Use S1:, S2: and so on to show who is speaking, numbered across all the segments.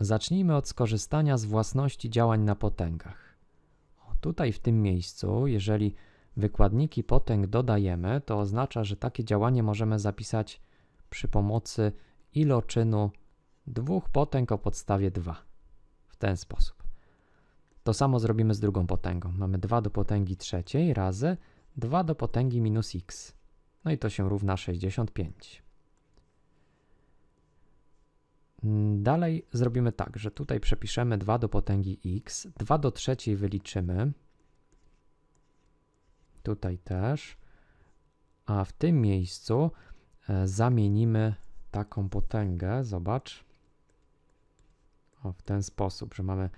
S1: zacznijmy od skorzystania z własności działań na potęgach. Tutaj w tym miejscu, jeżeli wykładniki potęg dodajemy, to oznacza, że takie działanie możemy zapisać przy pomocy iloczynu dwóch potęg o podstawie 2. W ten sposób. To samo zrobimy z drugą potęgą. Mamy 2 do potęgi trzeciej razy 2 do potęgi minus x. No i to się równa 65. Mm, Dalej zrobimy tak, że tutaj przepiszemy 2 do potęgi x, 2 do trzeciej wyliczymy, tutaj też, a w tym miejscu e, zamienimy taką potęgę, zobacz, o, w ten sposób, że mamy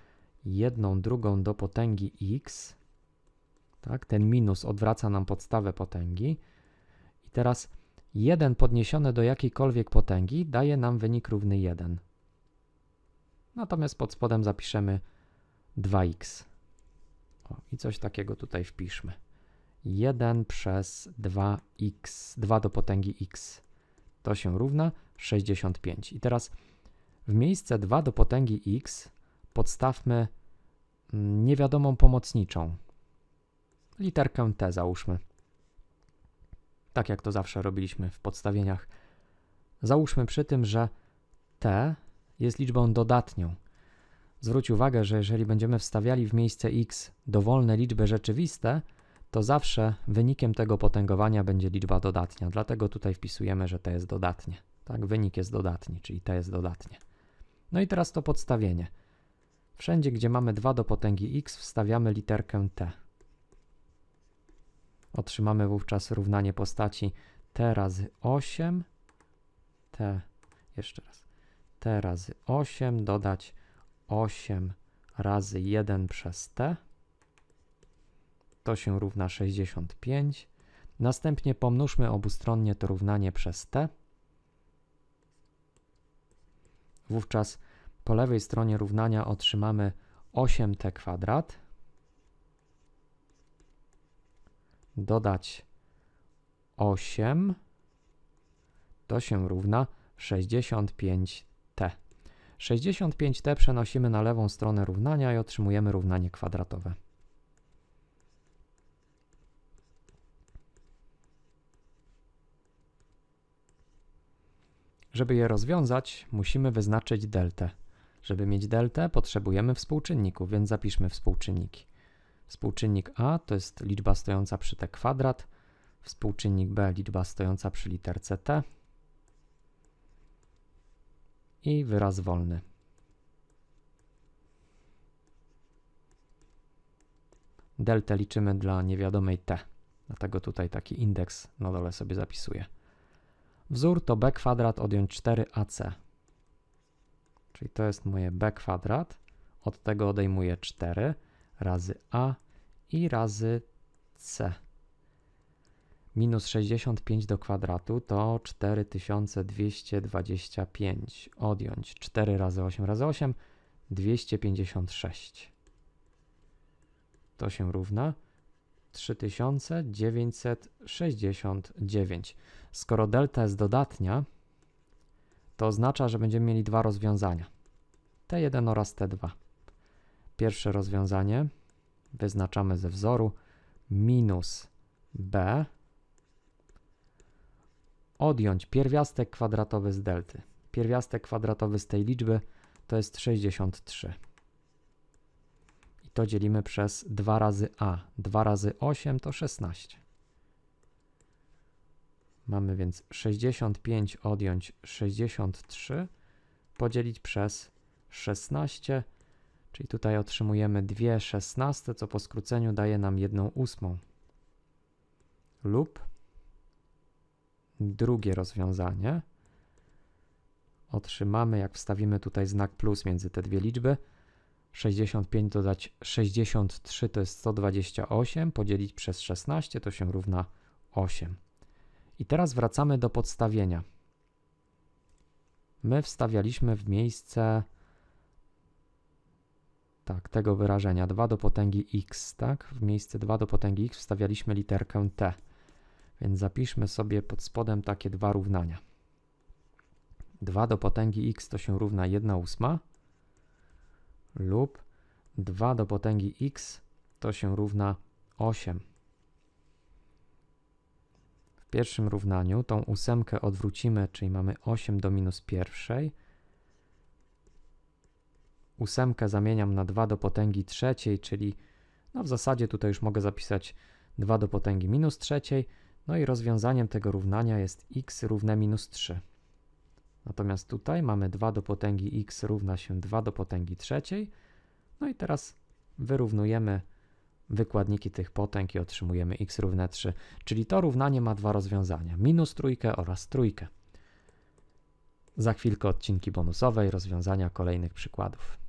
S1: jedną drugą do potęgi x, tak, ten minus odwraca nam podstawę potęgi. I teraz 1 podniesione do jakiejkolwiek potęgi daje nam wynik równy 1. Natomiast pod spodem zapiszemy 2x. O, I coś takiego tutaj wpiszmy. 1 przez 2x, 2 do potęgi x. To się równa 65. I teraz w miejsce 2 do potęgi x podstawmy mm, niewiadomą pomocniczą. Literkę t załóżmy. Tak jak to zawsze robiliśmy w podstawieniach. Załóżmy przy tym, że t jest liczbą dodatnią. Zwróć uwagę, że jeżeli będziemy wstawiali w miejsce x dowolne liczby rzeczywiste, to zawsze wynikiem tego potęgowania będzie liczba dodatnia. Dlatego tutaj wpisujemy, że t jest dodatnie. Tak, wynik jest dodatni, czyli t jest dodatnie. No i teraz to podstawienie. Wszędzie, gdzie mamy 2 do potęgi x, wstawiamy literkę t. Otrzymamy wówczas równanie postaci t razy 8, t, jeszcze raz, t razy 8 dodać 8 razy 1 przez t. To się równa 65. Następnie pomnóżmy obustronnie to równanie przez t. Wówczas po lewej stronie równania otrzymamy 8t kwadrat. Dodać 8 to się równa 65t. 65t przenosimy na lewą stronę równania i otrzymujemy równanie kwadratowe. Żeby je rozwiązać, musimy wyznaczyć deltę. Żeby mieć deltę, potrzebujemy współczynników, więc zapiszmy współczynniki. Współczynnik A to jest liczba stojąca przy t kwadrat, współczynnik B liczba stojąca przy literce t i wyraz wolny. Deltę liczymy dla niewiadomej t, dlatego tutaj taki indeks na dole sobie zapisuję. Wzór to b kwadrat odjąć 4ac. Czyli to jest moje b kwadrat. Od tego odejmuję 4 razy a i razy c. Minus 65 do kwadratu to 4225. Odjąć 4 razy 8 razy 8 256. To się równa 3969. Skoro delta jest dodatnia, to oznacza, że będziemy mieli dwa rozwiązania. T1 oraz T2. Pierwsze rozwiązanie wyznaczamy ze wzoru minus b odjąć pierwiastek kwadratowy z delty. Pierwiastek kwadratowy z tej liczby to jest 63 to dzielimy przez 2 razy a. 2 razy 8 to 16. Mamy więc 65 odjąć 63 podzielić przez 16, czyli tutaj otrzymujemy 2 szesnaste, co po skróceniu daje nam 1 ósmą. Lub drugie rozwiązanie otrzymamy, jak wstawimy tutaj znak plus między te dwie liczby, 65 dodać 63 to jest 128, podzielić przez 16 to się równa 8. I teraz wracamy do podstawienia. My wstawialiśmy w miejsce tak, tego wyrażenia 2 do potęgi x, tak? W miejsce 2 do potęgi x wstawialiśmy literkę t. Więc zapiszmy sobie pod spodem takie dwa równania. 2 do potęgi x to się równa 1 ósma lub 2 do potęgi x to się równa 8. W pierwszym równaniu tą ósemkę odwrócimy, czyli mamy 8 do minus pierwszej. Ósemkę zamieniam na 2 do potęgi trzeciej, czyli no w zasadzie tutaj już mogę zapisać 2 do potęgi minus trzeciej. No i rozwiązaniem tego równania jest x równe minus 3. Natomiast tutaj mamy 2 do potęgi x równa się 2 do potęgi trzeciej. No i teraz wyrównujemy wykładniki tych potęg i otrzymujemy x równe 3. Czyli to równanie ma dwa rozwiązania, minus trójkę oraz trójkę. Za chwilkę odcinki bonusowe i rozwiązania kolejnych przykładów.